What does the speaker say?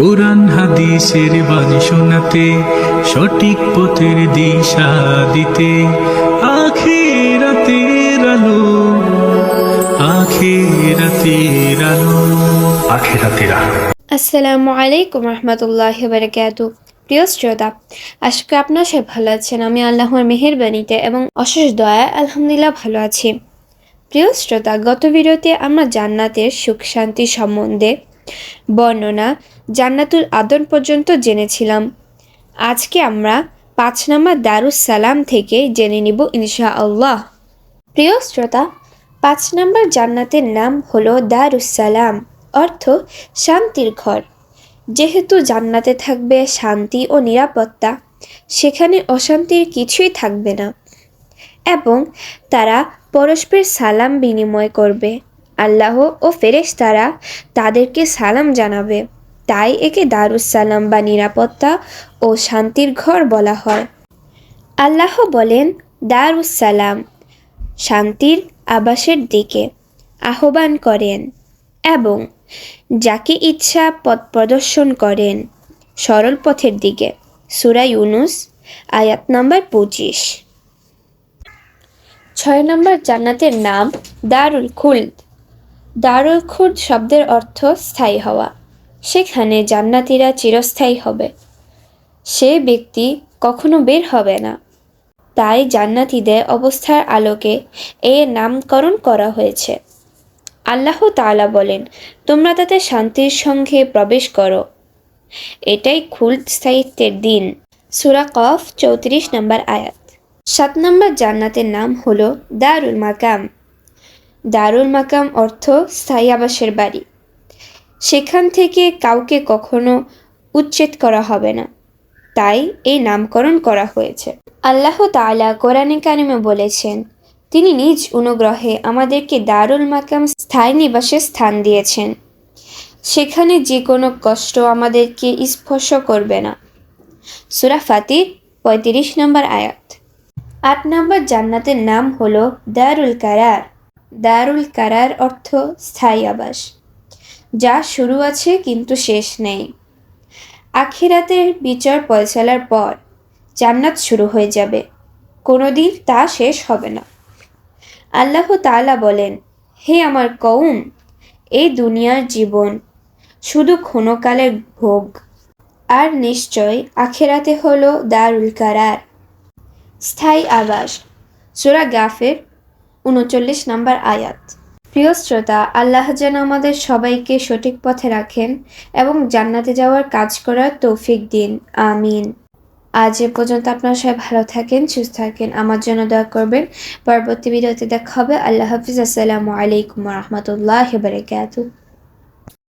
কোরআন হাদিসের বাণী শোনাতে সঠিক পথের দিশা দিতে আখিরাতের আলো আখিরাতের আলো। আখিরাতের আলো। আসসালামু আলাইকুম রহমতুল্লাহ বারকাতু। প্রিয় শ্রোতা আশা করি আপনার সবাই ভালো আছেন। আমি আল্লাহর মেহেরবানিতে এবং অশেষ দয়া আলহামদুলিল্লাহ ভালো আছি। প্রিয় শ্রোতা গত ভিডিওতে আমরা জান্নাতের সুখ শান্তি সম্বন্ধে বর্ণনা জান্নাতুল আদন পর্যন্ত জেনেছিলাম। আজকে আমরা পাঁচ নম্বর দারুস সালাম থেকে জেনে নিব ইনশা আল্লাহ প্রিয় শ্রোতা, পাঁচ নম্বর জান্নাতের নাম হলো দারুসালাম অর্থ শান্তির ঘর। যেহেতু জান্নাতে থাকবে শান্তি ও নিরাপত্তা, সেখানে অশান্তির কিছুই থাকবে না। এবং তারা পরস্পর সালাম বিনিময় করবে। আল্লাহ ও ফেরেশতারা তাদেরকে সালাম জানাবে। তাই একে দারুসালাম বা নিরাপত্তা ও শান্তির ঘর বলা হয়। আল্লাহ বলেন দারুসালাম শান্তির আবাসের দিকে আহ্বান করেন এবং যাকে ইচ্ছা পথ প্রদর্শন করেন সরল পথের দিকে। সুরা ইউনুস, আয়াত নাম্বার পঁচিশ। ছয় নম্বর জান্নাতের নাম দারুল খুলদ। দারুল শব্দের অর্থ স্থায়ী হওয়া। সেখানে জান্নাতিরা চিরস্থায়ী হবে। সে ব্যক্তি কখনো বের হবে না। তাই জান্নাতীদের অবস্থার আলোকে এ নামকরণ করা হয়েছে। আল্লাহ তাআলা বলেন, তোমরা তাতে শান্তির সঙ্গে প্রবেশ করো। এটাই খুল স্থায়িত্বের দিন। সুরা কফ চৌত্রিশ নম্বর আয়াত। সাত নম্বর জান্নাতের নাম হলো দারুল মাকাম। দারুল মাকাম অর্থ স্থায়ী আবাসের বাড়ি। সেখান থেকে কাউকে কখনো উচ্ছেদ করা হবে না। তাই এই নামকরণ করা হয়েছে। আল্লাহ তাআলা কোরআনে কারিমে বলেছেন, তিনি নিজ অনুগ্রহে আমাদেরকে দারুল মাকাম স্থায়ী নিবাসের স্থান দিয়েছেন। সেখানে যে কোনো কষ্ট আমাদেরকে স্পর্শ করবে না। সুরা ফাতির পঁয়ত্রিশ নম্বর আয়াত। আট নম্বর জান্নাতের নাম হলো দারুল কারার। দারুল কারার অর্থ স্থায়ী আবাস। যা শুরু আছে কিন্তু শেষ নেই। আখিরাতের বিচার পয়সালার পর জান্নাত শুরু হয়ে যাবে। কোনোদিন তা শেষ হবে না। আল্লাহ তাআলা বলেন, হে আমার কৌম এই দুনিয়ার জীবন শুধু ক্ষণকালের ভোগ। আর নিশ্চয় আখেরাতে হলো দারুল কারার স্থায়ী আবাস। সুরা গাফের উনচল্লিশ নম্বর আয়াত। প্রিয় শ্রোতা, আল্লাহ যেন আমাদের সবাইকে সঠিক পথে রাখেন এবং জান্নাতে যাওয়ার কাজ করার তৌফিক দিন। আমিন। আজ এ পর্যন্ত আপনারা সবাই ভালো থাকেন, সুস্থ থাকেন। আমার জন্য দয়া করবেন। পরবর্তী ভিডিওতে দেখা হবে। আল্লাহ হাফিজ। আসসালামু আলাইকুম রহমতুল্লাহ বারকাতুহ।